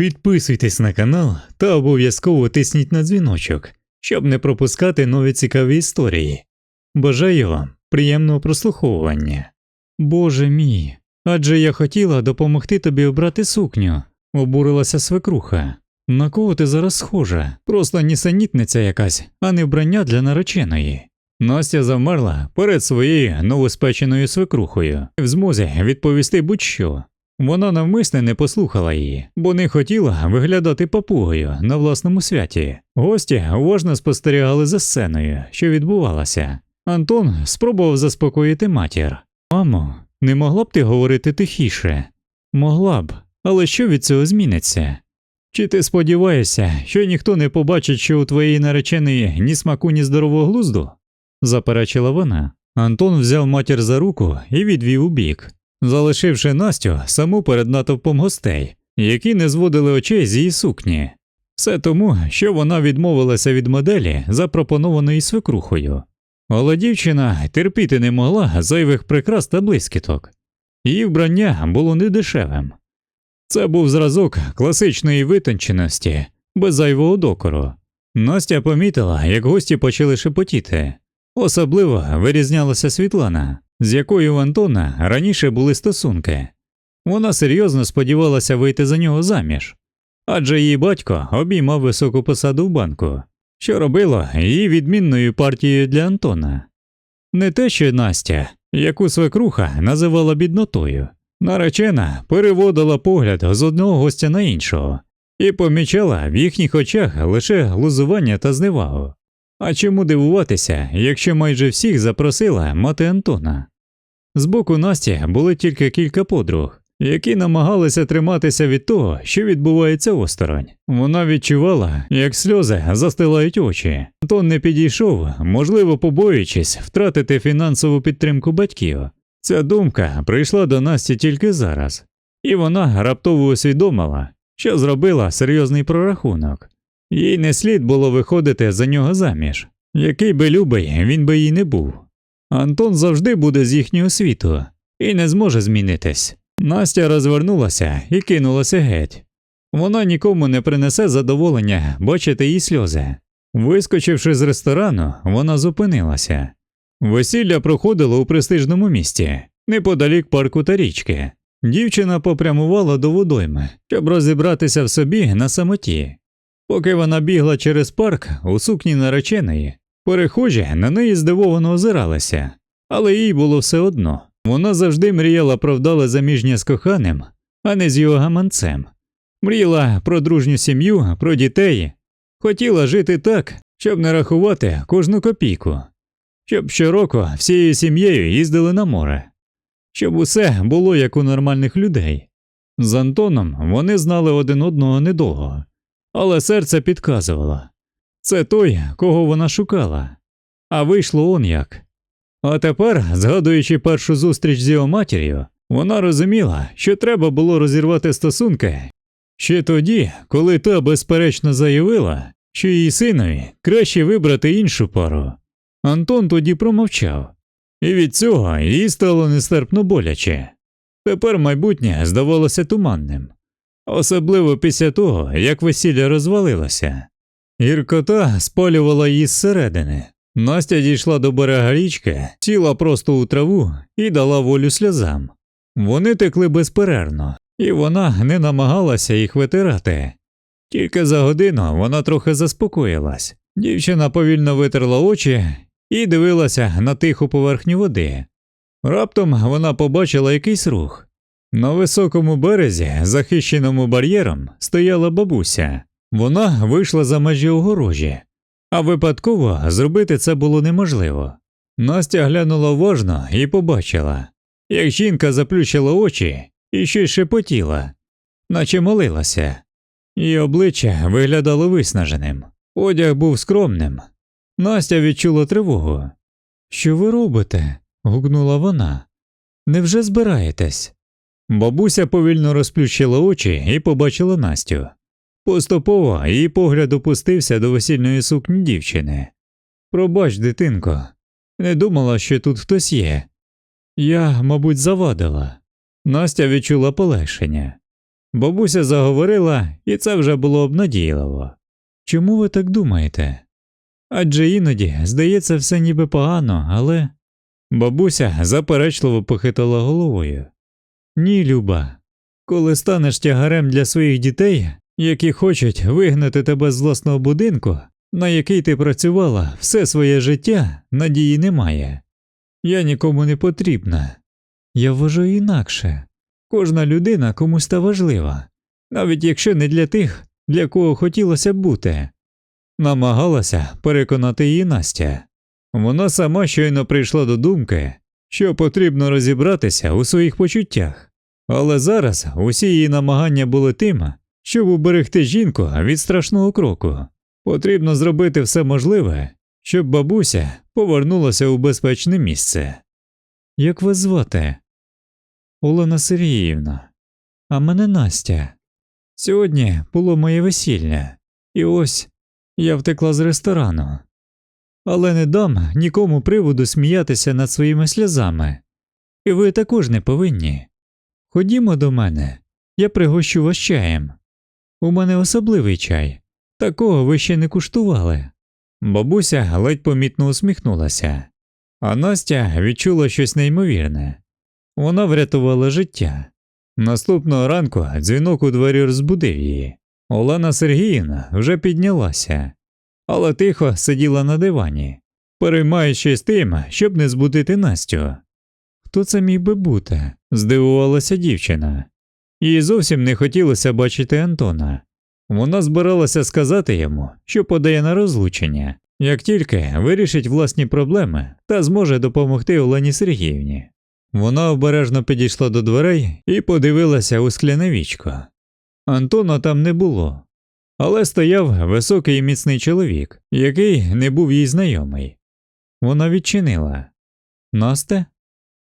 Підписуйтесь на канал та обов'язково тисніть на дзвіночок, щоб не пропускати нові цікаві історії. Бажаю вам приємного прослуховування. Боже мій, адже я хотіла допомогти тобі обрати сукню, обурилася свекруха. На кого ти зараз схожа? Просто нісенітниця якась, а не вбрання для нареченої. Настя завмерла перед своєю новоспеченою свекрухою, в змозі відповісти будь-що. Вона навмисне не послухала її, бо не хотіла виглядати папугою на власному святі. Гості уважно спостерігали за сценою, що відбувалася. Антон спробував заспокоїти матір. Мамо, не могла б ти говорити тихіше? Могла б, але що від цього зміниться? Чи ти сподіваєшся, що ніхто не побачить, що у твоєї нареченої ні смаку, ні здорового глузду? заперечила вона. Антон взяв матір за руку і відвів у бік, залишивши Настю саму перед натовпом гостей, які не зводили очей з її сукні. Все тому, що вона відмовилася від моделі, запропонованої свекрухою. Але дівчина терпіти не могла зайвих прикрас та блискіток. Її вбрання було недешевим. Це був зразок класичної витонченості, без зайвого докору. Настя помітила, як гості почали шепотіти. Особливо вирізнялася Світлана, з якою у Антона раніше були стосунки. Вона серйозно сподівалася вийти за нього заміж, адже її батько обіймав високу посаду в банку, що робило її відмінною партією для Антона. Не те, що Настя, яку свекруха називала біднотою, наречена переводила погляд з одного гостя на іншого і помічала в їхніх очах лише глузування та зневагу. А чому дивуватися, якщо майже всіх запросила мати Антона? Збоку Насті були тільки кілька подруг, які намагалися триматися від того, що відбувається осторонь. Вона відчувала, як сльози застилають очі. Антон не підійшов, можливо, побоюючись втратити фінансову підтримку батьків. Ця думка прийшла до Насті тільки зараз, і вона раптово усвідомила, що зробила серйозний прорахунок. Їй не слід було виходити за нього заміж, який би любий він би їй не був. Антон завжди буде з їхнього світу і не зможе змінитись. Настя розвернулася і кинулася геть. Вона нікому не принесе задоволення бачити її сльози. Вискочивши з ресторану, вона зупинилася. Весілля проходило у престижному місті, неподалік парку та річки. Дівчина попрямувала до водойми, щоб розібратися в собі на самоті. Поки вона бігла через парк у сукні нареченої, перехожі на неї здивовано озиралися, але їй було все одно. Вона завжди мріяла про вдале заміжнє з коханим, а не з його гаманцем. Мріяла про дружню сім'ю, про дітей, хотіла жити так, щоб не рахувати кожну копійку, щоб щороку всією сім'єю їздили на море, щоб усе було як у нормальних людей. З Антоном вони знали один одного недовго але серце підказувало це той, кого вона шукала, а вийшло он як. А тепер, згадуючи першу зустріч з його матір'ю, вона розуміла, що треба було розірвати стосунки ще тоді, коли та безперечно заявила, що її синові краще вибрати іншу пару. Антон тоді промовчав, і від цього їй стало нестерпно боляче. Тепер майбутнє здавалося туманним особливо після того, як весілля розвалилося. Гіркота спалювала її зсередини. Настя дійшла до берега річки, сіла просто у траву і дала волю сльозам. Вони текли безперервно, і вона не намагалася їх витирати. Тільки за годину вона трохи заспокоїлась. Дівчина повільно витерла очі і дивилася на тиху поверхню води. Раптом вона побачила якийсь рух. На високому березі, захищеному бар'єром, стояла бабуся. Вона вийшла за межі огорожі, а випадково зробити це було неможливо. Настя глянула уважно і побачила, як жінка заплющила очі і щось шепотіла, наче молилася, її обличчя виглядало виснаженим, одяг був скромним. Настя відчула тривогу. Що ви робите? гукнула вона. Невже збираєтесь? Бабуся повільно розплющила очі і побачила Настю. Поступово її погляд опустився до весільної сукні дівчини. Пробач, дитинко, не думала, що тут хтось є. Я, мабуть, завадила. Настя відчула полегшення. Бабуся заговорила, і це вже було обнадійливо. Чому ви так думаєте? Адже іноді здається все ніби погано, але. Бабуся заперечливо похитала головою. Ні, Люба, коли станеш тягарем для своїх дітей, які хочуть вигнати тебе з власного будинку, на який ти працювала все своє життя, надії немає. Я нікому не потрібна. Я вважаю інакше. Кожна людина комусь та важлива, навіть якщо не для тих, для кого хотілося бути. Намагалася переконати її Настя. Вона сама щойно прийшла до думки, що потрібно розібратися у своїх почуттях, але зараз усі її намагання були тим, щоб уберегти жінку від страшного кроку. Потрібно зробити все можливе, щоб бабуся повернулася у безпечне місце. Як вас звати? Олена Сергіївна, а мене Настя. Сьогодні було моє весілля, і ось я втекла з ресторану. Але не дам нікому приводу сміятися над своїми сльозами. І ви також не повинні. Ходімо до мене, я пригощу вас чаєм. У мене особливий чай, такого ви ще не куштували. Бабуся ледь помітно усміхнулася, а Настя відчула щось неймовірне. Вона врятувала життя. Наступного ранку дзвінок у двері розбудив її. Олена Сергіївна вже піднялася, але тихо сиділа на дивані, переймаючись тим, щоб не збудити Настю. Хто це міг би бути? здивувалася дівчина. Їй зовсім не хотілося бачити Антона. Вона збиралася сказати йому, що подає на розлучення, як тільки вирішить власні проблеми та зможе допомогти Олені Сергіївні. Вона обережно підійшла до дверей і подивилася у скляне вічко. Антона там не було, але стояв високий і міцний чоловік, який не був їй знайомий. Вона відчинила Насте?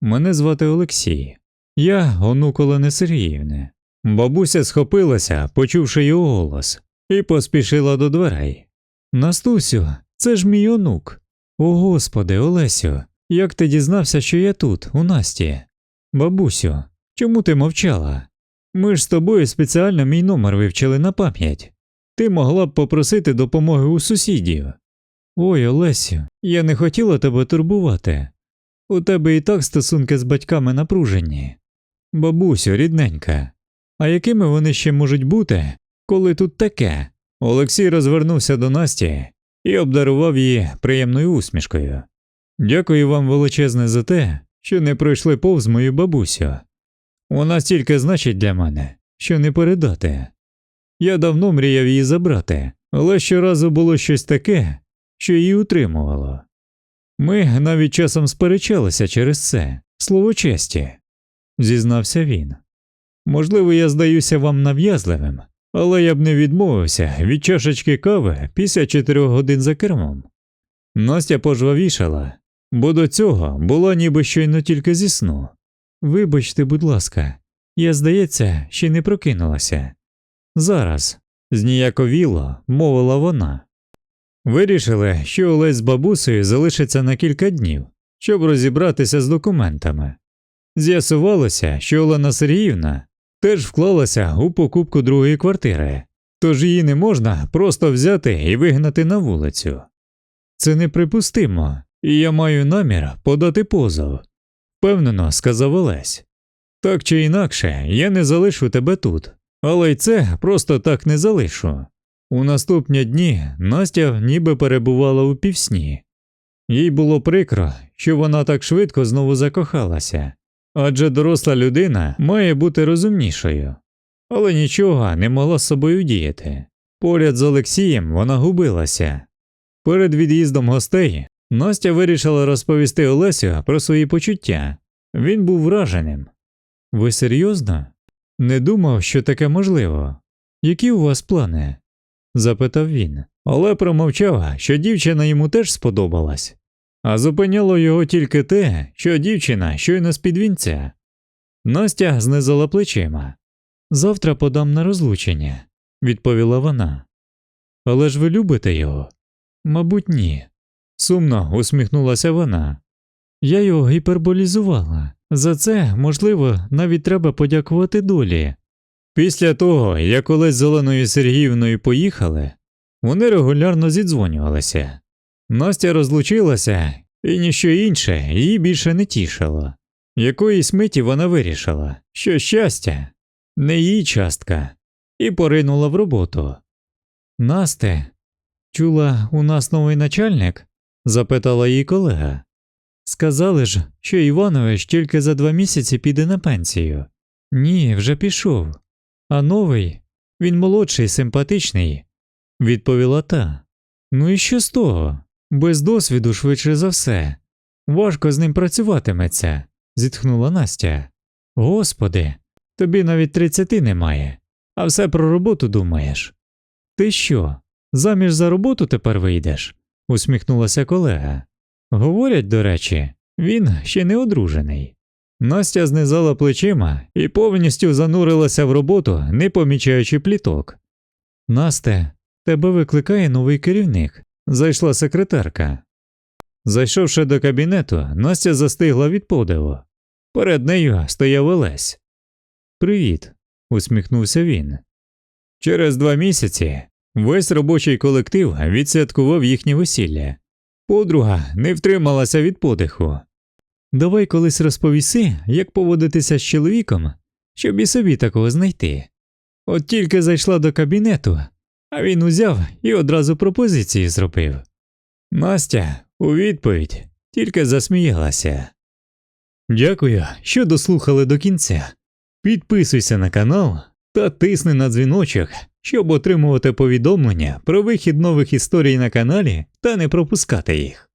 Мене звати Олексій. Я онук Олени Сергіївни. Бабуся схопилася, почувши його голос, і поспішила до дверей. Настусю, це ж мій онук. О господи, Олесю, як ти дізнався, що я тут, у Насті? Бабусю, чому ти мовчала? Ми ж з тобою спеціально мій номер вивчили на пам'ять. Ти могла б попросити допомоги у сусідів. Ой, Олесю, я не хотіла тебе турбувати. У тебе і так стосунки з батьками напружені. Бабусю, рідненька, а якими вони ще можуть бути, коли тут таке? Олексій розвернувся до Насті і обдарував її приємною усмішкою. Дякую вам величезне за те, що не пройшли повз мою бабусю. Вона стільки значить для мене, що не передати. Я давно мріяв її забрати, але щоразу було щось таке, що її утримувало. Ми навіть часом сперечалися через це, слово честі, зізнався він. Можливо, я здаюся вам нав'язливим, але я б не відмовився від чашечки кави після чотирьох годин за кермом. Настя пожвавішала, бо до цього була ніби щойно тільки зі сну. Вибачте, будь ласка, я, здається, ще не прокинулася. Зараз, зніяковіло, мовила вона. Вирішили, що Олесь з бабусею залишиться на кілька днів, щоб розібратися з документами. З'ясувалося, що Олена Сергіївна теж вклалася у покупку другої квартири, тож її не можна просто взяти і вигнати на вулицю. Це неприпустимо, і я маю намір подати позов, впевнено сказав Олесь. Так чи інакше, я не залишу тебе тут, але й це просто так не залишу. У наступні дні Настя ніби перебувала у півсні. Їй було прикро, що вона так швидко знову закохалася, адже доросла людина має бути розумнішою, але нічого не могла з собою діяти. Поряд з Олексієм вона губилася. Перед від'їздом гостей Настя вирішила розповісти Олесю про свої почуття. Він був враженим. Ви серйозно? Не думав, що таке можливо. Які у вас плани? запитав він, але промовчав, що дівчина йому теж сподобалась, а зупиняло його тільки те, що дівчина щойно з під вінця. Настя знизила плечима. Завтра подам на розлучення, відповіла вона. Але ж ви любите його? Мабуть, ні. Сумно усміхнулася вона. Я його гіперболізувала. За це, можливо, навіть треба подякувати долі. Після того, як Олесь з Оленою Сергіївною поїхали, вони регулярно зідзвонювалися. Настя розлучилася, і ніщо інше її більше не тішило. Якоїсь миті вона вирішила, що щастя не її частка, і поринула в роботу. Насте, чула, у нас новий начальник? запитала її колега. Сказали ж, що Іванович тільки за два місяці піде на пенсію. Ні, вже пішов. А новий, він молодший, симпатичний, відповіла та. Ну і що з того? Без досвіду швидше за все. Важко з ним працюватиметься, зітхнула Настя. Господи, тобі навіть тридцяти немає, а все про роботу думаєш. Ти що, заміж за роботу тепер вийдеш? усміхнулася колега. Говорять, до речі, він ще не одружений. Настя знизала плечима і повністю занурилася в роботу, не помічаючи пліток. Насте, тебе викликає новий керівник, зайшла секретарка. Зайшовши до кабінету, Настя застигла від подиву. Перед нею стояв Олесь. Привіт, усміхнувся він. Через два місяці весь робочий колектив відсвяткував їхнє весілля. Подруга не втрималася від подиху. Давай колись розповіси, як поводитися з чоловіком, щоб і собі такого знайти. От тільки зайшла до кабінету, а він узяв і одразу пропозиції зробив. Настя у відповідь тільки засміялася. Дякую, що дослухали до кінця. Підписуйся на канал та тисни на дзвіночок, щоб отримувати повідомлення про вихід нових історій на каналі та не пропускати їх.